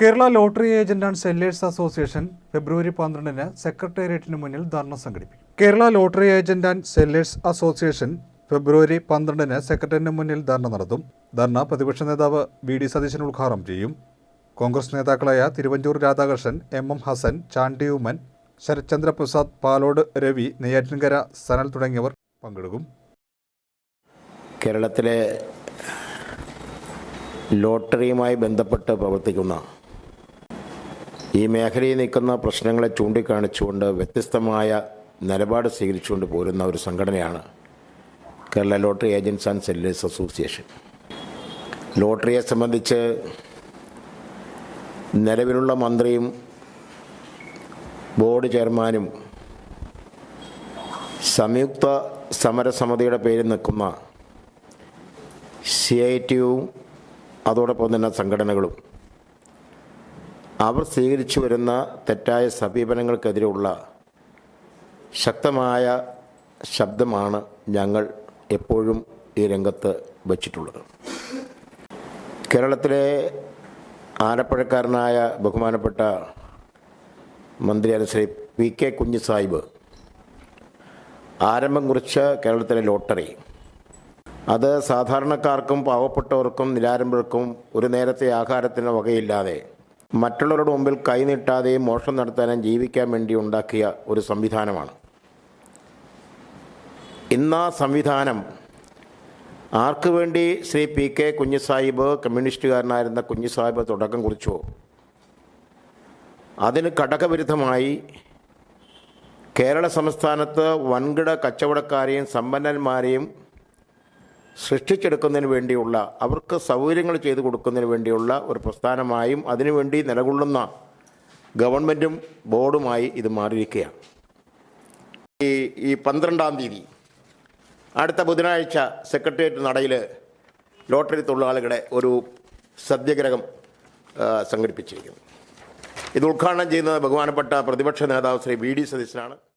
Kerala lottery agent and sellers association February പന്ത്രണ്ടിന് സെക്രട്ടേറിയറ്റിന് മുന്നിൽ ധർണ സംഘടിപ്പിക്കും. Kerala lottery agent and sellers association February പന്ത്രണ്ടിന് സെക്രട്ടറിന് മുന്നിൽ ധർണ നടത്തും. ധർണ പ്രതിപക്ഷ നേതാവ് വി ഡി സതീശൻ ഉദ്ഘാടനം ചെയ്യും. കോൺഗ്രസ് നേതാക്കളായ തിരുവഞ്ചൂർ രാധാകൃഷ്ണൻ എം എം ഹസൻ ചാണ്ടി ഉമ്മൻ ശരത്ചന്ദ്ര പ്രസാദ് പാലോട് രവി നെയ്യാറ്റിൻകര സനൽ തുടങ്ങിയവർ പങ്കെടുക്കും. കേരളത്തിലെ ലോട്ടറിയുമായി ബന്ധപ്പെട്ട് പ്രവർത്തിക്കുന്ന ഈ മേഖലയിൽ നിൽക്കുന്ന പ്രശ്നങ്ങളെ ചൂണ്ടിക്കാണിച്ചുകൊണ്ട് വ്യത്യസ്തമായ നിലപാട് സ്വീകരിച്ചുകൊണ്ട് പോരുന്ന ഒരു സംഘടനയാണ് Kerala lottery agents and sellers association. ലോട്ടറിയെ സംബന്ധിച്ച് നിലവിലുള്ള മന്ത്രിയും ബോർഡ് ചെയർമാനും സംയുക്ത സമരസമിതിയുടെ പേരിൽ നിൽക്കുന്ന സി ഐ ടിയും അതോടൊപ്പം തന്നെ സംഘടനകളും അവർ സ്വീകരിച്ചു വരുന്ന തെറ്റായ സമീപനങ്ങൾക്കെതിരെയുള്ള ശക്തമായ ശബ്ദമാണ് ഞങ്ങൾ എപ്പോഴും ഈ രംഗത്ത് വച്ചിട്ടുള്ളത്. കേരളത്തിലെ ആലപ്പുഴക്കാരനായ ബഹുമാനപ്പെട്ട മന്ത്രിയായ ശ്രീ പി കെ കുഞ്ഞു സാഹിബ് ആരംഭം കുറിച്ച കേരളത്തിലെ ലോട്ടറി. അത് സാധാരണക്കാർക്കും പാവപ്പെട്ടവർക്കും നിലാരംഭർക്കും ഒരു നേരത്തെ ആഹാരത്തിന് വകയില്ലാതെ മറ്റുള്ളവരുടെ മുമ്പിൽ കൈനീട്ടാതെയും മോഷണം നടത്താനും ജീവിക്കാൻ വേണ്ടി ഉണ്ടാക്കിയ ഒരു സംവിധാനമാണ്. ഇന്ന് ആ സംവിധാനം ആർക്കു വേണ്ടി ശ്രീ പി കെ കുഞ്ഞുസാഹിബ് കമ്മ്യൂണിസ്റ്റുകാരനായിരുന്ന കുഞ്ഞുസാഹിബ് തുടക്കം കുറിച്ചോ? അതിന് ഘടകവിരുദ്ധമായി കേരള സംസ്ഥാനത്ത് വൻകിട കച്ചവടക്കാരെയും സമ്പന്നന്മാരെയും സൃഷ്ടിച്ചെടുക്കുന്നതിന് വേണ്ടിയുള്ള അവർക്ക് സൗകര്യങ്ങൾ ചെയ്തു കൊടുക്കുന്നതിന് വേണ്ടിയുള്ള ഒരു പ്രസ്ഥാനമായും അതിനുവേണ്ടി നിലകൊള്ളുന്ന ഗവൺമെന്റും ബോർഡുമായി ഇത് മാറിയിരിക്കുകയാണ്. ഈ ഈ പന്ത്രണ്ടാം തീയതി അടുത്ത ബുധനാഴ്ച സെക്രട്ടേറിയറ്റ് നടയിൽ ലോട്ടറി തൊഴിലാളികളുടെ ഒരു സത്യഗ്രഹം സംഘടിപ്പിച്ചിരിക്കുന്നു. ഇത് ഉദ്ഘാടനം ചെയ്യുന്നത് ബഹുമാനപ്പെട്ട പ്രതിപക്ഷ നേതാവ് ശ്രീ വി ഡി സതീശനാണ്.